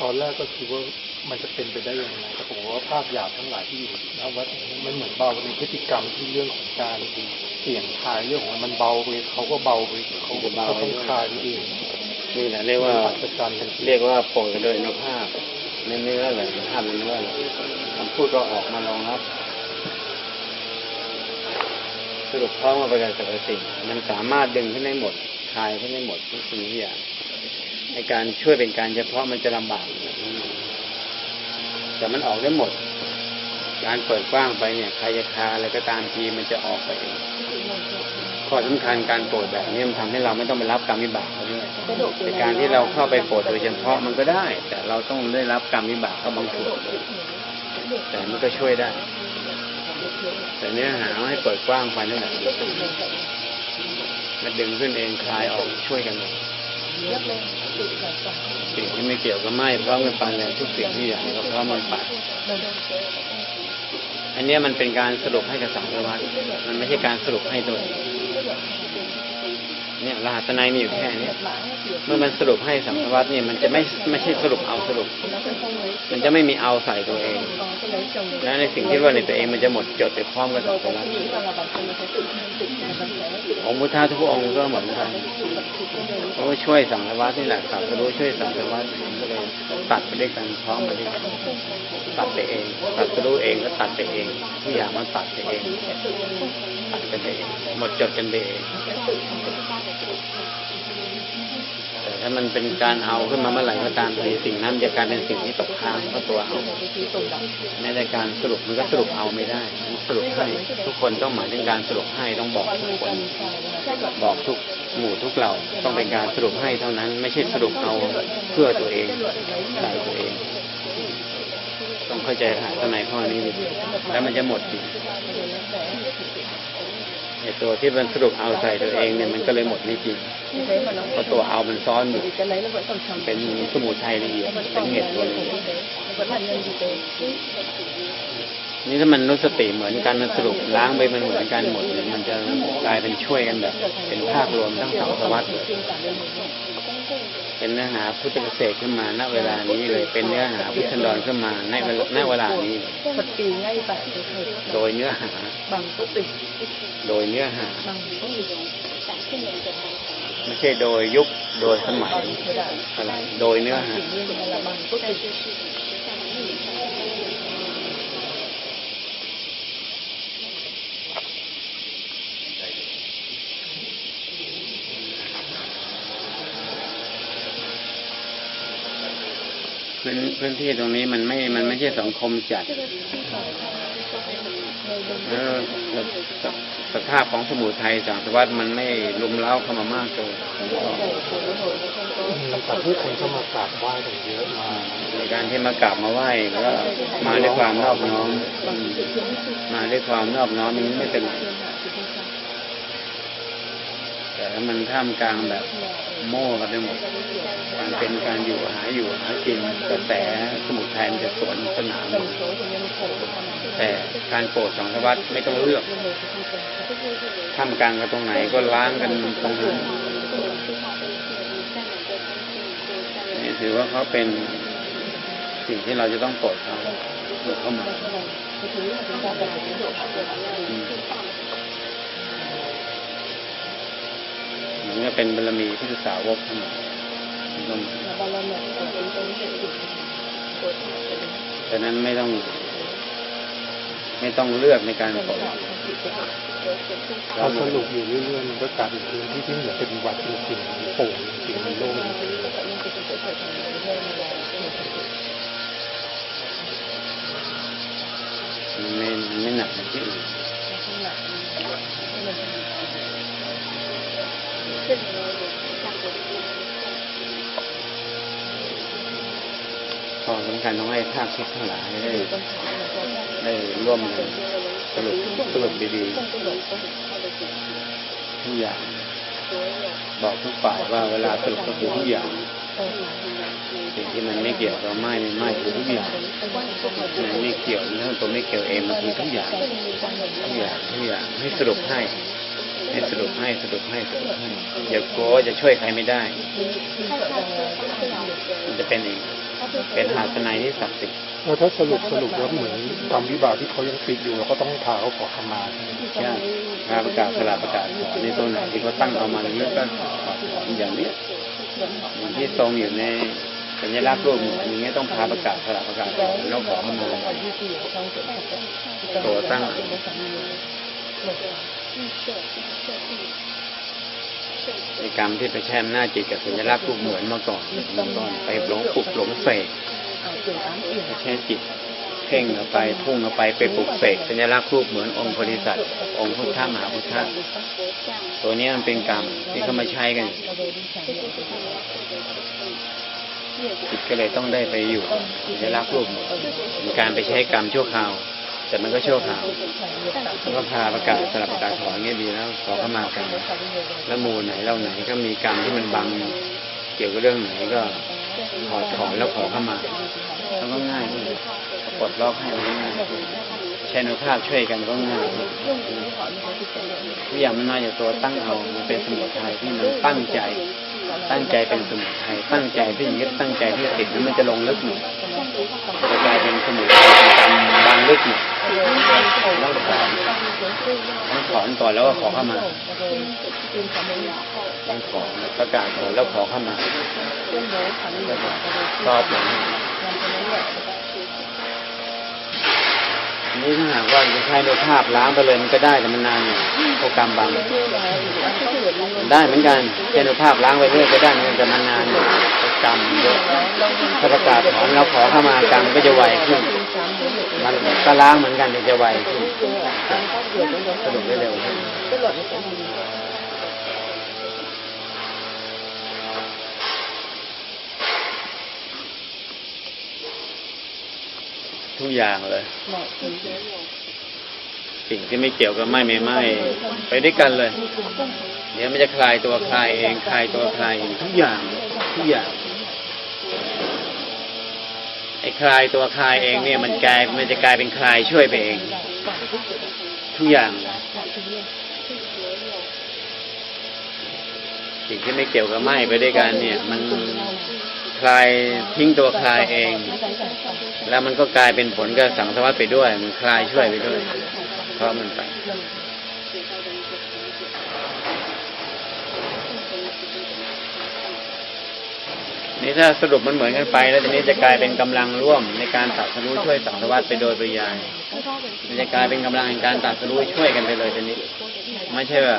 ตอนแรกก็คือว่ามันจะเป็นไปได้ยังไงแต่ผมว่าภาพหยาบทั้งหลายที่อยู่ณวัดนี้มันเหมือนเบาในพฤติกรรมที่เรื่องของการเสี่ยงทายเรื่องของมันเบาไปเขาก็เบาไปเขาก็เขาต้องคลายไปเองนี่แหละเรียกว่าอัศจรรย์กันเรียกว่าโปรยโดยอนุภาพในเนื้อเลยภาพในเนื้อเลยคำพูดก็ออกมารองรับสรุปพร้อมมาประกาศสรรพสิ่งมันสามารถดึงขึ้นได้หมดคลายขึ้นได้หมดทุกสิ่งทุกอย่าง ในการช่วยเป็นการเฉพาะมันจะลำบาก แต่มันออกได้หมด การเปิดกว้างไปเนี่ยใครจะคาอะไรก็ตามทีมันจะออกไปเองข้อสำคัญการโปรดแบบนี้มันทำให้เราไม่ต้องไปรับกรรมวิบากเขาด้วยในการที่เราเข้าไปโปรดโดยเฉพาะมันก็ได้ แต่เราต้องได้รับกรรมวิบากก็บางส่วนแต่มันก็ช่วยได้ แต่เนื้อหาให้เปิดกว้างไปนั่นแหละมันดึงขึ้นเองคลายออกช่วยกัน สิ่งที่ไม่เกี่ยวกับไม้พร้อมกันไปเลยทุกสิ่งที่อย่างก็พร้อมกันไปอันนี้มันเป็นการสรุปให้กับสังวัตมันไม่ใช่การสรุปให้ตัวเองเนี่ยรหัสในมีอยู่แค่นี้เมื่อมันสรุปให้สังวัตเนี่ยมันจะไม่ไม่ใช่สรุปเอาสรุป มันจะไม่มีเอาใส่ตัวเอง และในสิ่งที่ว่าในตัวเองมันจะหมดจดไปพร้อมกับสังสารวัตรองค์พุทธาทุกองค์ก็เหมือนกันเขาก็ช่วยสังสารวัตรนี่แหละสับรู้ช่วยสังสารวัตรก็เลยตัดไปด้วยกันพร้อมไปด้วยกันตัดไปเอง ตัดรู้เองก็ตัดไปเองทุกอย่างมันตัดไปเองตัดกันไปเองหมดจดกันไปเอง ถ้ามันเป็นการเอาขึ้นมาเมื่อไหร่ก็ตามทีสิ่งนั้นจะกลายเป็นสิ่งที่ตกค้างเพราะตัวเอาในในการสรุปมันก็สรุปเอาไม่ได้สรุปให้ทุกคนต้องหมายถึงการสรุปให้ต้องบอกทุกคนบอกทุกหมู่ทุกเหล่าต้องเป็นการสรุปให้เท่านั้น ไม่ใช่สรุปเอาเพื่อตัวเองใส่ตัวเอง ต้องเข้าใจหาข้างในข้อนี้ดีแล้วมันจะหมดจริง ไอตัวที่มันสรุปเอาใส่ตัวเองเนี่ยมันก็เลยหมดไม่จริงเพราะตัวเอามันซ้อนอยู่เป็นสมุทัยละเอียดเป็นเหตุตัวละเอียดนี่ถ้ามันรู้สติเหมือนกันมันสรุปล้างไปมันเหมือนกันหมดเนี่ยมันจะกลายเป็นช่วยกันแบบ เป็นภาพรวมทั้งสองสารวัตร เป็นเนื้อหาพุทธเกษตรขึ้นมา ณ เวลานี้เลย เป็นเนื้อหาพุทธันดรขึ้นมา ในาณเวลานี้ โดยเนื้อหา โดยเนื้อหา ไม่ใช่โดยยุค โดยสมัยอะไรโดยเนื้อหา พื้นพื้นที่ตรงนี้มันไม่ มันไม่ใช่สังคมจัดเออสสภาพของสมุทัยสังสารวัตรมันไม่ลุมเล้าเข้ามามากเกินแต่ผู้คนก็มากราบไหว้กันเยอะมาในการที่มากราบมาไหว้ก็มาด้วยความนอบน้อมอืมมาด้วยความนอบน้อมนี้ไม่เป็นไร แต่มันท่ามกลางแบบโม่กันไปหมดมันเป็นการอยู่หาอยู่หากินกระแสสมุทัยมันจะสวนสนามแต่การโปรดสังสารวัตไม่ต้องเลือกท่ามกลางกันตรงไหนก็ล้างกันตรงนั้นนี่ถือว่าเขาเป็นสิ่งที่เราจะต้องโปรดเขาเข้ามา มันก็เป็นบารมีพุทธสาวกทั้งหมดที่ต้องนั้นไม่ต้อง ไม่ต้องเลือกในการโปรดพอสรุปอยู่เรื่อยๆมันก็กลายเป็นพื้นที่ที่เหมือนเป็นวัดจริงๆโป่งจริงๆโล่งจริงมันไม่ไม่หนักเหมือนที่อื่น ข้อสำคัญต้องให้ภาคคิดทั้งหลายได้ได้ร่วมกันสรุปสรุปดีๆทุกอย่างบอกทุกฝ่ายว่าเวลาสรุปก็คือทุกอย่างสิ่งที่มันไม่เกี่ยวกับไม่ไม่คือทุกอย่างมันไม่เกี่ยวเรื่องตัวไม่เกี่ยวเองมันคือทุกอย่างทุกอย่างทุกอย่างให้สรุปให้ ให้สรุปให้สรุปให้สรุปให้อย่ากลัวว่าจะช่วยใครไม่ได้มันจะเป็นเองถ้าเป็นหาสนัยที่ศักดิ์สิทธิ์แล้วถ้าสรุปสรุปแล้วเหมือนกรรมวิบากที่เขายังติดอยู่เราก็ต้องพาเขาขอขมาใช่ไหมใช่พระประกาศสลาประกาศสอนในตัวไหนที่เขาตั้งเอามาอย่างนี้ก็ถอดถอนอย่างนี้อย่างที่ทรงอยู่ในสัญลักษณ์รูปเหมือนอย่างเงี้ยต้องพาประกาศสลาประกาศสอนแล้วขอเข้ามาตัวตั้ง ในกรรมที่ไปแช่มหน้าจิตกับสัญลักษณ์รูปเหมือนมาก่อนเมื่อก่อนไปหลงปลุกหลงเสกไปแช่จิตเพ่งเอาไปพุ่งเอาไปไปปลุกเสกสัญลักษณ์รูปเหมือนองค์โพธิสัตว์องค์พุทธมหาพุทธะตัวนี้มันเป็นกรรมที่เขามาใช้กันจิตก็เลยต้องได้ไปอยู่สัญลักษณ์รูปเหมือนการไปใช้กรรมชั่วคราว แต่มันก็ชั่วคราวแล้วก็พาประกาศสลับประกาศถอนเงี้ยดีแล้วขอเข้ามากรรแล้วมูไหนเล่าไหนก็มีกรรมที่มันบังเกี่ยวกับเรื่องไหนก็ขอถอนแล้วขอเข้ามาแล้วก็ง่ายขึ้นปลดล็อกให้ง่ายขึ้นใช้นุภาพช่วยกันก็ง่ายทุกอย่างมันมาจากตัวตั้งเอามันเป็นสมุทัยที่มันตั้งใจ ตั้งใจเป็นสมุทัยตั้งใจที่ยึดตั้งใจที่ติดนั้นมันจะลงลึกหน่อยจะกลายเป็นสมุทัยเป็นบางลึกหน่อยแล้วถอนต้องถอนก่อนแล้วก็ขอเข้ามาต้องขอประกาศขอแล้วขอเข้ามาชอบอย่างนี้ อันนี้ถ้าหากว่าจะใช้โดยภาพล้างไปเลยมันก็ได้แต่มันนานเนี่ยโปรแกรมบางได้เหมือนกันใช้โดยภาพล้างไปเรื่อยก็ได้เหมือนกันแต่มันนานเนี่ยโปรแกรมเยอะถ้าประกาศถอนแล้วขอเข้ามากรรมก็จะไวขึ้น มันก็ล้างเหมือนกันแต่จะไวขึ้นสรุปได้เร็ว ทุกอย่างเลยสิ่งที่ไม่เกี่ยวกับไหม่ไม่ไหม่ไปด้วยกันเลย เดี๋ยวมันจะคลายตัวคลายเองคลายตัวคลายเองทุกอย่างทุกอย่างไอ้คลายตัวคลายเองเนี่ยมันกลายมันจะกลายเป็นคลายช่วยไปเอง ทุกอย่างเลยสิ่งที่ไม่เกี่ยวกับไหม่ไปด้วยกันเนี่ย มันค ลายทิ้งตัวคลายเอง แล้วมันก็กลายเป็นผลกับสังสวัฏไปด้วย มันคลายช่วยไปด้วย เพราะมันไปนี่ถ้าสรุปมันเหมือนกันไป แล้วทีนี้จะกลายเป็นกำลังร่วมในการตัดสรู้ช่วยสังสวัฏไปโดยปริยายมันจะกลายเป็นกำลังในการตัดสรู้ช่วยกันไปเลยทีนี้ ไม่ใช่ว่า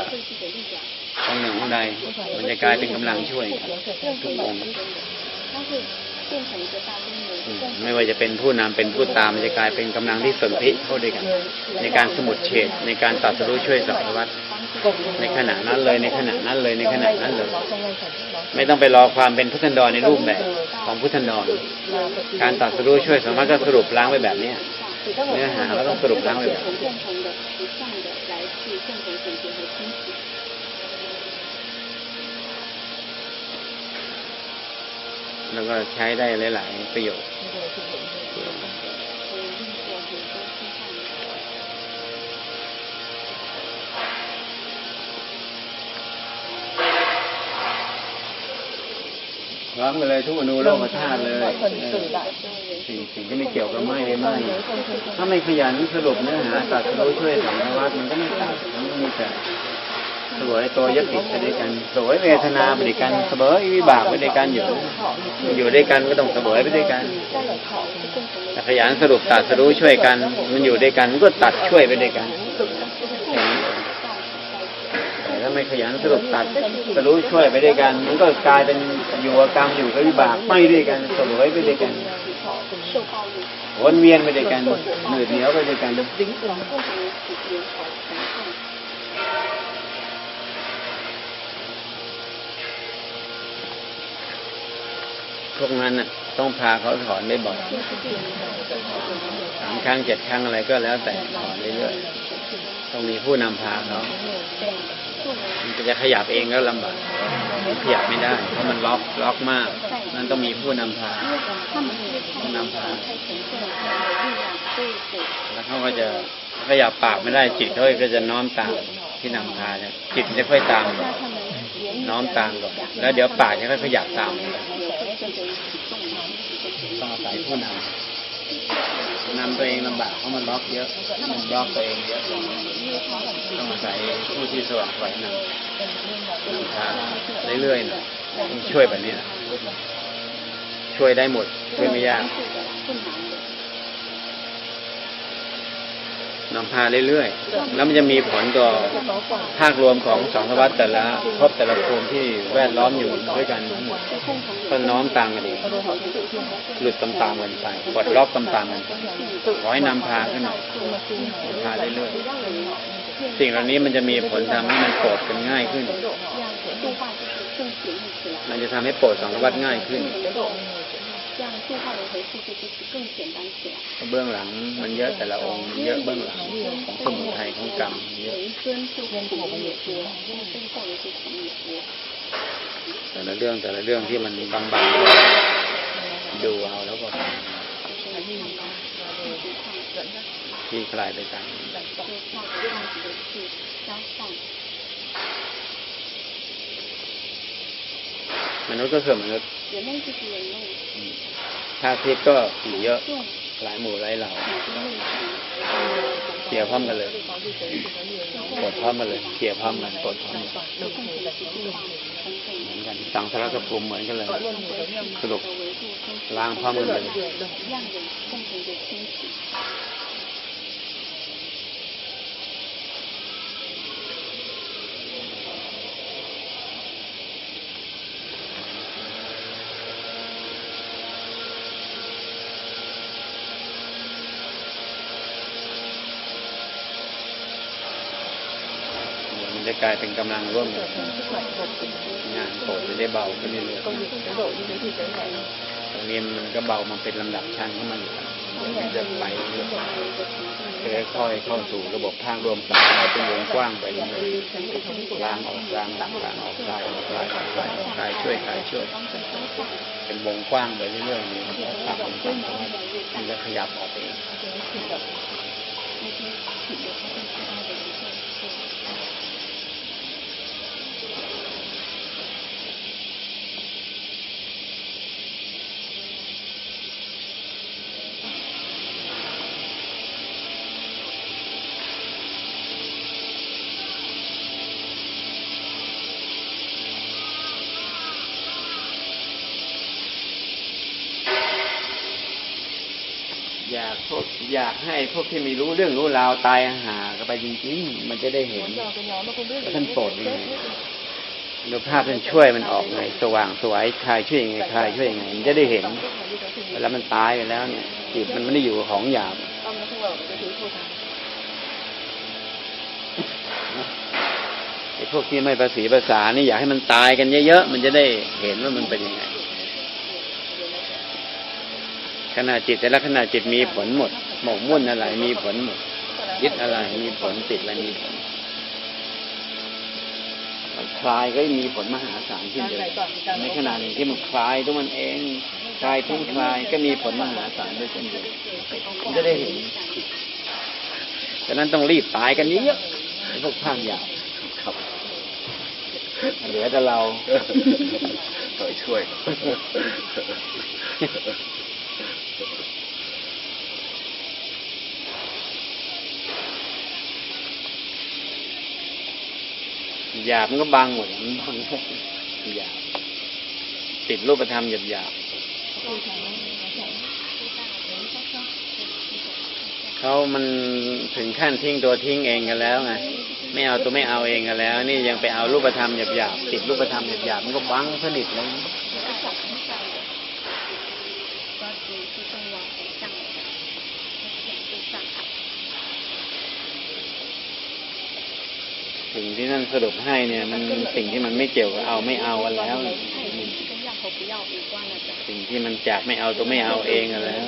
องหนึ่งองใด มันจะกลายเป็นกำลังช่วยกันทุ กองค์อืมไม่ว่าจะเป็นผู้นำเป็นผู้ตามมันจะกลายเป็นกำลังที่สนธิเข้าด้วยกัน ในการสมุดเฉดในการตัดสู้ช่วยสังสารวัฏในขณะนั้นเลยในขณะนั้นเลยในขณะนั้นเลย ไม่ต้องไปรอความเป็นพุทธันดรในรูปแบบของพุทธันดรการตัดสู้ช่วยสังสารวัฏก็สรุปล้างไว้แบบเนี้ยเนื้อหาก็ต้องสรุปล้างไว้แบบ แล้วก็ใช้ได้หลาย ๆ ประโยชน์พร้อมกันเลยทุกอนุโลกธาตุเลยเออสิ่งสิ่งที่ไม่เกี่ยวกับไหม้ไม่ไหม้ถ้าไม่ขยันสรุปเนื้อหาตัดรู้ช่วยสังสารวัฏมันก็ไม่ตัดมันก็มีแต่ สวยตัวยติไปด้วยกันสวยเวทนาไปด้วยกันเสมอวิบากไปด้วยกันอยู่ อยู่ด้วยกันก็ต้องเสมอไปด้วยกันขยันสรุปตัดสรู้ช่วยกัน มันอยู่ด้วยกันก็ตัดช่วยไปด้วยกันแต่ถ้าไม่ขยันสรุปตัดสรู้ช่วยไปด้วยกัน มันก็กลายเป็นอยู่กับกรรมอยู่กับวิบากไม่ด้วยกันเสมอไปด้วยกันวนเวียนไปด้วยกันเหนืดเหนียวไปด้วยกัน พวกนั้นน่ะ ต้องพาเขาถอนได้บ่อยสามครั้งเจ็ดครั้งอะไรก็แล้วแต่ถอนเรื่อยๆต้องมีผู้นำพาเขามันจะขยับเองก็ลำบากขยับไม่ได้ เพราะมันล็อกล็อกมาก นั่นต้องมีผู้นำพาผู้นำพาแล้วเขาก็จะขยับปากไม่ได้จิตเขาก็จะน้อมตามที่นำพาเนี่ยจิตจะค่อยตามก่อนน้อมตามก่อนแล้วเดี๋ยวปากจะค่อยขยับตาม ศัยผู้นำนำตัวเองลำบากเพราะมันบล็อกเยอะ มันบล็อกตัวเองเยอะต้องอาศัยผู้ที่สว่างไฟนำนำทางเรื่อยๆนะช่วยแบบนี้นะช่วยได้หมดช่วยไม่ยาก นำพาเรื่อยๆ แล้วมันจะมีผลต่อภาครวมของสองทวัตแต่ละภพแต่ละภูมิที่แวดล้อมอยู่ด้วยกันทั้งหมดก็น้อมตามกันเองหลุดตามๆกันไปปลดล็อกตามๆกันไปขอให้นำพาขึ้นมานำพาเรื่อยๆ สิ่งเหล่านี้มันจะมีผลทำให้มันโปรดกันง่ายขึ้น มันจะทำให้โปรดสองทวัตง่ายขึ้น 这样度化的回复就就是更简单起来。 เบื้องหลังมันเยอะแต่ละองค์เยอะเบื้องหลังของสมุทัยของกรรมเยอะ 每一尊度化的人也多，因为背后的一些层也多。 แต่ละเรื่องแต่ละเรื่องที่มันบางๆก็ดูเอาแล้วก็ที่คลายไปตาม มนุษย์ก็คือมนุษย์ถ้าตุทิพย์ก็มีเยอะ หลายหมู่หลายเหล่าเกี่ยวพร้อมกันเลยปลดพร้อมกันเลยเกี่ยวพร้อมกันปลดพร้อมกันเหมือนกันสังสารกภูมิเหมือนกันเลยสรุปล้างพร้อมกันเลย จะกลายเป็นกำลังร่วมกันงานโปรดจะได้เบาขึ้นเรื่อยๆตรงนี้มันก็เบามันเป็นลำดับชั้นของมันอยู่แล้วมันจะไปเรื่อยๆค่อยๆเข้าสู่ระบบภาครวมสามเราเป็นวงกว้างไปเรื่อยๆล้างออกล้างออกล้างออกลายออกลายออกลายออกลายช่วยคลายช่วย เป็นวงกว้างไปเรื่อยๆนี่ปรับมันมันจะขยับออกเอง อยากให้พวกที่ไม่รู้เรื่องรู้ราวตายหาก็ไปจริงๆมันจะได้เห็นว่าท่านโปรดยังไงดูภาพท่านช่วยมันออกไง สว่างสวยคลายช่วยยังไงคลายช่วยยังไงมันจะได้เห็นเวลามันตายไปแล้วเนี่ยจิตมันไม่ได้อยู่กับของหยาบไอ้พวกที่ไม่ภาษีภาษานี่อยากให้มันตายกันเยอะๆมันจะได้เห็นว่ามันเป็นยังไงขณะจิตแต่ละขณะจิตมีผลหมด หมกมุ่นอะไรมีผลหมดยึดอะไรมีผลติดอะไรมีผลคลายก็มีผลมหาศาลขึ้นเลยในขณะหนึ่งที่มันคลายตัวมันเองคลายทิ้งคลายก็มีผลมหาศาลด้วยเช่นเดียวกันมันจะได้เห็นฉะนั้นต้องรีบตายกันเยอะๆพวกข้างยาวครับเหลือแต่เราช่วย หยาบมันก็บางหมดมันบางหมดหยาบติดรูปธรรมหยาบหยาบเขามันถึงขั้นทิ้งตัวทิ้งเองกันแล้วไงไม่เอาตัวไม่เอาเองกันแล้ว นี่ยังไปเอารูปธรรมหยาบหยาบติดรูปธรรมหยาบหยาบมันก็บังสนิทเลย ที่นั่นสรุปให้เนี่ย มันสิ่งที่มันไม่เกี่ยวกับเอาไม่เอากันแล้วสิ่งที่มันจากไม่เอาตัวไม่เอาเองอันแล้ว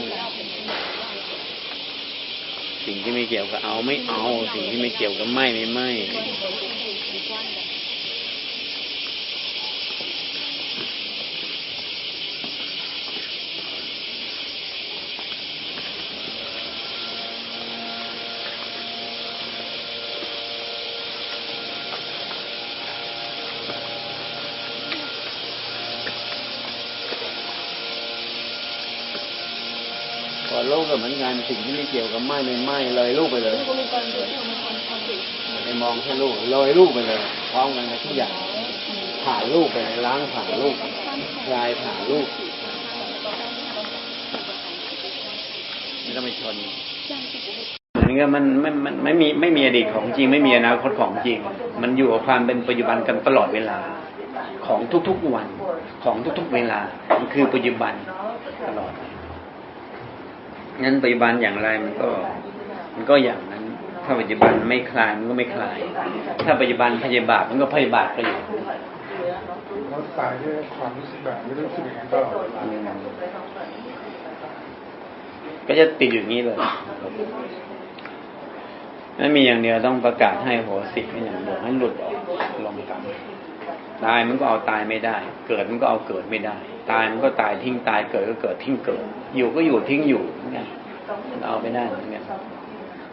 สิ่งที่ไม่เกี่ยวกับเอาไม่เอา สิ่งที่ไม่เกี่ยวกับไม่ไม่ไม่ เหมือนกันสิ่งที่ไม่เกี่ยวกับไหม้ไม่ไหม้เลยลูกไปเลยไม่มองแค่ลูกเลยลูกไปเลยพร้อมกันกับทุกอย่างผ่านลูกไปเลยล้างผ่านลูกคลายผ่านลูกไม่ต้องไปชนอันนี้ก็มันไม่มันไม่มีไม่มีอดีตของจริง ไม่มีอนาคตของจริง มันอยู่กับความเป็นปัจจุบันกันตลอดเวลา ของทุกๆวัน ของทุกๆเวลามันคือปัจจุบันตลอด งั้นปัจจุบันอย่างไรมันก็ มันก็อย่างนั้น ถ้าปัจจุบันไม่คลายมันก็ไม่คลาย ถ้าปัจจุบันพยาบาทมันก็พยาบาทไปอยู่แล้วตายด้วยความรู้สึกแบบไม่รู้สึกอย่างนั้นตลอดเวลาอืมก็จะติดอยู่อย่างนี้เลยนั่นมีอย่างเดียวต้องประกาศให้โหสิให้อย่างเดียวให้หลุดออกลงกรรม ตายมันก็เอาตายไม่ได้ เกิดมันก็เอาเกิดไม่ได้ ตายมันก็ตายทิ้งตายเกิดก็เกิดทิ้งเกิด อยู่ก็อยู่ทิ้งอยู่เหมือนกันมันเอาไม่ได้เหมือนกัน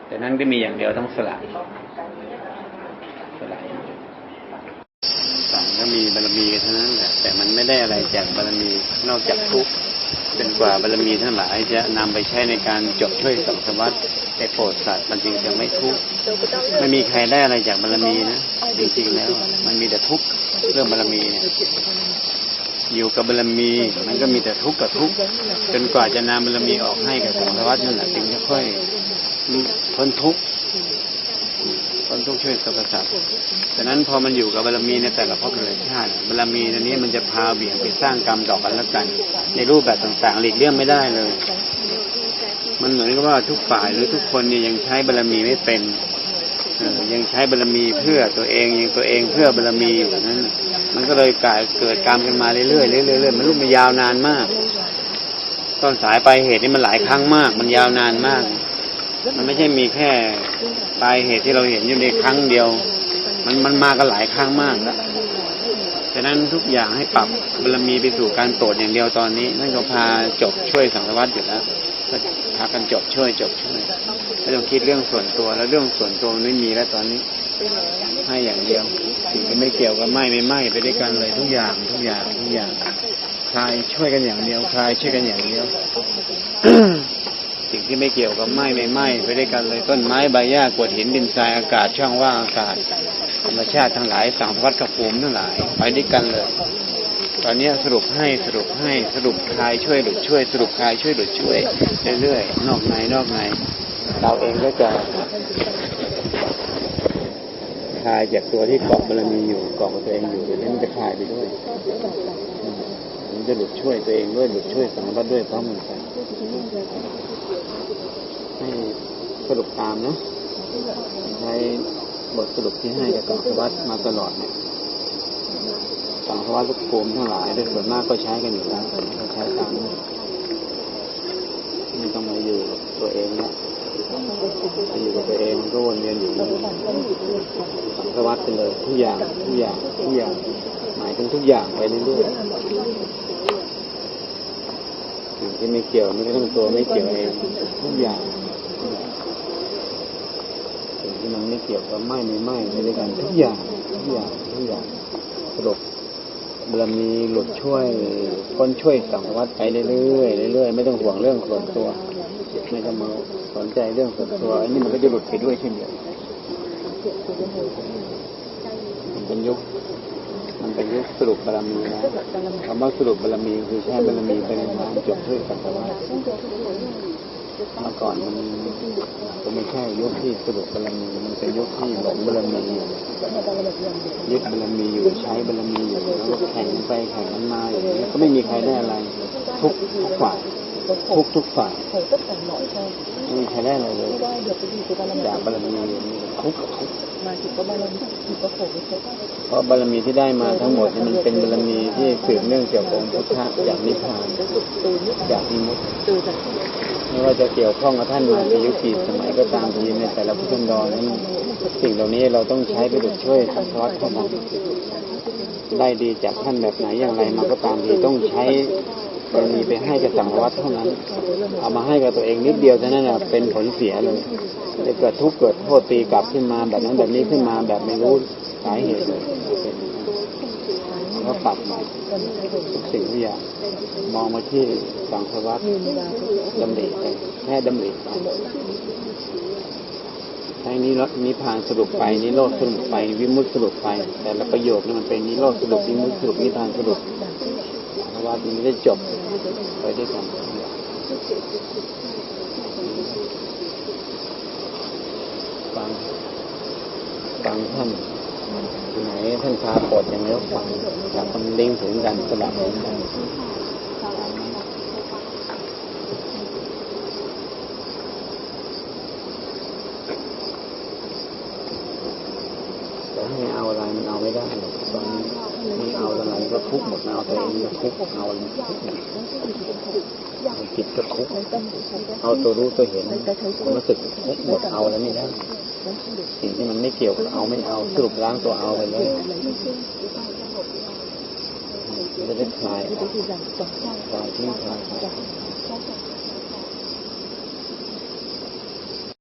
แต่นั้นก็มีอย่างเดียวต้องสละสละอย่างเดียวสั่งก็มีบารมีกันเท่านั้นแหละแต่มันไม่ได้อะไรจากบารมีนอกจากทุกข์ เป็นกว่าบารมีทั้งหลายจะนำไปใช้ในการจบช่วยสังสวัสดิ์แต่โปรดสัตว์มันจึงจะไม่ทุกข์ไม่มีใครได้อะไรจากบารมีนะจริงๆแล้ว มันมีแต่ทุกข์เรื่องบารมีเนี่ยอยู่กับบารมี มันก็มีแต่ทุกข์กับทุกข์จนกว่าจะนำบารมีออกให้กับสังสวัสดิ์นั่นแหละจึงจะค่อยพ้นทุกข์ พ้นทุกข์ช่วยสรรพสัตว์ฉะนั้นพอมันอยู่กับบารมีในแต่ละภพแต่ละชาติบารมีในนี้มันจะพาเบี่ยงไปสร้างกรรมต่อกันแล้วกัน ในรูปแบบต่างๆหลีกเลี่ยงไม่ได้เลย มันเหมือนกับว่าทุกฝ่ายหรือทุกคนเนี่ยยังใช้บารมีไม่เป็นยังใช้บารมีเพื่อตัวเองยังตัวเองเพื่อบารมีอยู่นั้น มันก็เลยกลายเกิดกรรมกันมาเรื่อยๆเรื่อยๆเรื่อยๆมันรูปมันยาวนานมากต้นสายปลายเหตุนี่มันหลายครั้งมาก มันยาวนานมาก มันไม่ใช่มีแค่ ปลายเหตุที่เราเห็นอยู่ในครั้งเดียว มันมันมากันหลายครั้งมากแล้วฉะนั้นทุกอย่างให้ปรับบารมีไปสู่การโปรดอย่างเดียวตอนนี้นั่นก็พาจบช่วยสังสารวัตรอยู่แล้วก็พากันจบช่วยจบช่วยไม่ต้องคิดเรื่องส่วนตัวแล้วเรื่องส่วนตัวมันไม่มีแล้วตอนนี้ให้อย่างเดียวสิ่งที่ไม่เกี่ยวกับไม่ไม่ไม่ไปด้วยกันเลยทุกอย่างทุกอย่างทุกอย่างคลายช่วยกันอย่างเดียวคลายช่วยกันอย่างเดียว สิ่งที่ไม่เกี่ยวกับไหม้ไม่ไหม้ไปด้วยกันเลยต้นไม้ใบหญ้ากวดหินดินทรายอากาศช่องว่างอากาศธรรมชาติทั้งหลายสังสารวัฏกับภูมิทั้งหลาย ไปด้วยกันเลย ตอนนี้สรุปให้สรุปให้สรุปคลายช่วยหลุดช่วย สรุปคลายช่วยหลุดช่วยเรื่อยๆนอกในนอกในเราเองก็จะคลายจากตัวที่เกาะบารมีอยู่เกาะตัวเองอยู่เดี๋ยวนี้มันจะคลายไปด้วยมันจะหลุดช่วยตัวเองด้วยหลุดช่วยสังสารวัฏด้วยพร้อมกัน ให้ สรุปตามนะใช้บทสรุปที่ให้กับสังสวัตมาตลอดเนี่ยสังสวัตทุกภูมิทั้งหลายโดยส่วนมากก็ใช้กันอยู่แล้วก็ใช้ตามนี่ต้องมาอยู่ตัวเองนะมาอยู่กับตัวเองก็วนเวียนอยู่สังสวัตไปเลยทุกอย่างทุกอย่างทุกอย่าง หมายถึงทุกอย่างไปเรื่อยๆสิ่งที่ไม่เกี่ยวไม่ต้องตัวไม่เกี่ยวเองทุกอย่าง มันไม่เกี่ยวกับไม่ไม่ไม่ไปด้กันทุกอย่างทุกอย่างทุกอย่างสรุปบารมีหลุดช่วยคนช่วยสังวัตไปเรื่อยๆเรื่อยๆไม่ต้องห่วงเรื่องส่วนตัวไม่ต้องมาสนใจเรื่องส่วนตัวอันนี้มันก็จะหลุดไปด้วยเช่นเดียวกันมันเป็นยุคมันเป็นยุคสรุปบารมีนะคำว่าสรุปบารมีคือใช้บารมีเป็นทางจบช่วยสังวัต เมื่อก่อนมันก็ไม่ใช่ยุคที่สรุปบารมีมันเป็นยุคที่หลงบารมีอยู่ยึดบารมีอยู่ใช้บารมีอยู่แล้วแข่งไปแข่งกันมาอย่างนี้ก็ไม่มีใครได้อะไร ทุกทุกฝ่ายทุกทุกฝ่ายไม่มีใครได้อะไรเลยจากบารมีอย่างนี้ทุกทุกเพราะบารมีที่ได้มาทั้งหมดนี่มันเป็นบารมีที่สืบเนื่องจากองค์พุทธะจากนิพพานจากนิมุตติ ไม่ว่าจะเกี่ยวข้องกับท่านมากี่ยุคกี่สมัยก็ตามทีในแต่ละพุทธนดรนั้นสิ่งเหล่านี้เราต้องใช้ไปดุจช่วยสังเคราะห์เท่านั้นได้ดีจากท่านแบบไหนอย่างไรมาก็ตามทีต้องใช้กรณีไปให้กับสังวัตเท่านั้น เอามาให้กับตัวเองนิดเดียวเท่านั้นน่ะเป็นผลเสียเลยจะเกิดทุกข์เกิดโทษตีกลับขึ้นมาแบบนั้นแบบนี้ขึ้นมาแบบไม่รู้สาเหตุเลยก็ปรับใหม่ สิ่งทุกอย่างมองมาที่สังสารวัตรดำริไปแค่ดำริไปให้นิโรธนิพพานสรุปไปนิโรธสรุปไป วิมุตติสรุปไป แต่ละประโยคนี่มันเป็นนิโรธสรุปวิมุตติสรุปนิพพานสรุปเพราะว่ามันไม่ได้จบไปด้วยกันฟังฟังท่าน ไหนท่านพาโปลดอย่างนี้ฟังจากมันลิงก์ถึงกันสลับถึงกันแต่ให้เอาอะไรมันเอาไม่ได้หรอกตอนนี้ให้เอาอะไรก็ทุกหมดเอาตัวเองก็ทุกเอาอะไรทุกจิตก็ทุกเอาตัวรู้ตัวเห็นความรู้สึกทุกหมดเอาแล้วไม่ได้ สิ่งที่มันไม่เกี่ยวเอาไม่เอาสรุปล้างตัวเอาไปเลยจะได้คลายคลายทิ้งคลาย